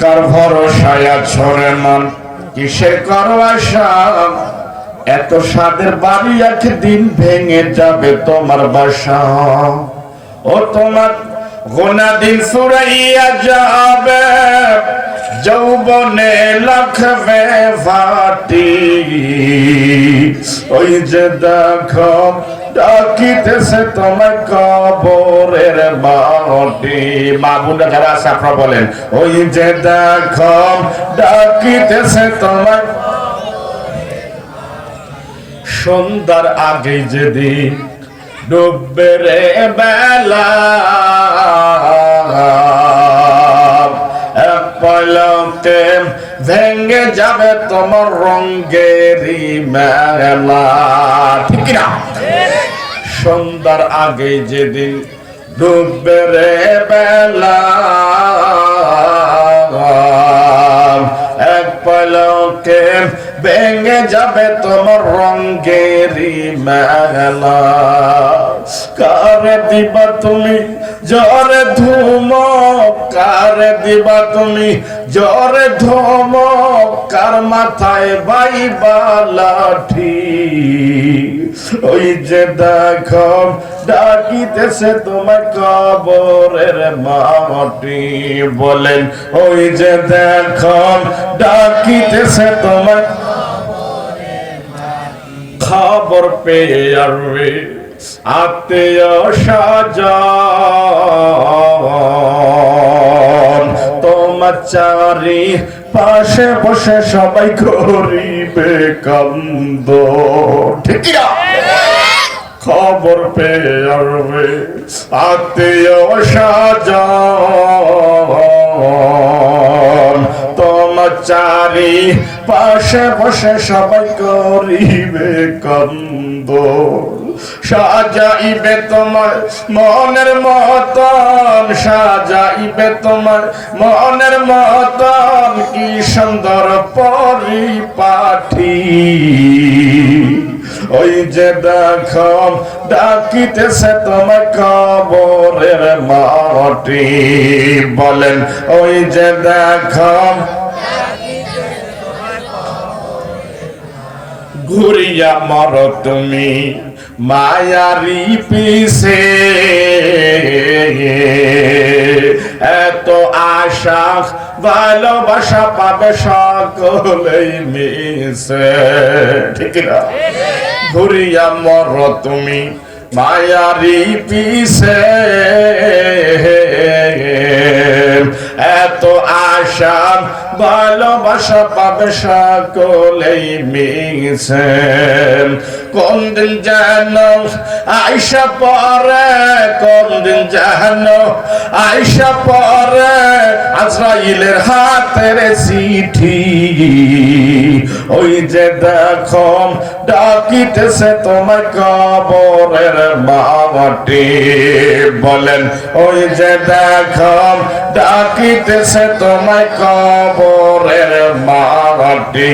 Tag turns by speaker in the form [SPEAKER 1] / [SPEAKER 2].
[SPEAKER 1] কার ভরসায় ছড়ে মন? কিসের করো আশা এত সাদের বাড়ি একদিন ভেঙে যাবে তোমার বাসা। ও তোমার গোনা দিন সুরাইয়া যাবে, যৌবনে লখবে ফাটি ওই যে দেখো, ডাকিতেছে তোমার কবরের মাটি মা বোনরা যারা আছে বলেন, ওই যে দেখো, ডাকিতেছে তোমার সন্ধ্যার আগে যেদিন ডুববে রে বেলা পলকে ভেঙে যাবে তোমার রঙ্গেরি মেলা। ঠিক না সন্ধ্যার আগে যেদিন ডুববে রে বেলা এক পলকে ভেঙে যাবে তোমার রঙ্গেরি মেলা। কারে দিবা তুমি জরে ধুম? কারে দিবা তুমি জরে ধুম? কার মাথায় বাইবা লাঠি? ওই যে দেখো, ডাকিতেছে তোমার কবরের মাটি। বলেন, ওই যে দেখো, ডাকিতেছে তোমার খবর পেয়ে আসবে, আত্মীয় সাজা তোমার চারি পাশে বসে সবাই করিবে কন্দ ঠিক? খবর পেয়ে আসবে সাজন তোমার চারি পাশে বসে সবাই করিবে কন্দ সাজাইবে তোমার মনের মতন, সাজাইবে তোমার মনের মতন, কি সুন্দর পরিপাঠি। ওই যে দেখো, ডাকিতেছে তোমার কবরের মাটি। বলেন, ওই যে দেখো ঘুরিয়া মর তুমি মায়ারি পিছে এত আশা, ভালোবাসা পাবে সকলেই মিশে। ঠিক না? ঘুরিয়া মর তুমি মায়ারি পিছে আশা ভালোবাসা পাবে সকলেই মিছে কোন দিন আইসা পরে কোন দিন আইসা পরে আজরাইলের হাতের চিঠি। ওই যে দেখো ডাকিতেছে তোমার কবরের মাটি বলেন, ওই যে দেখো ডাকিতেছে তোমার কবরের মাটি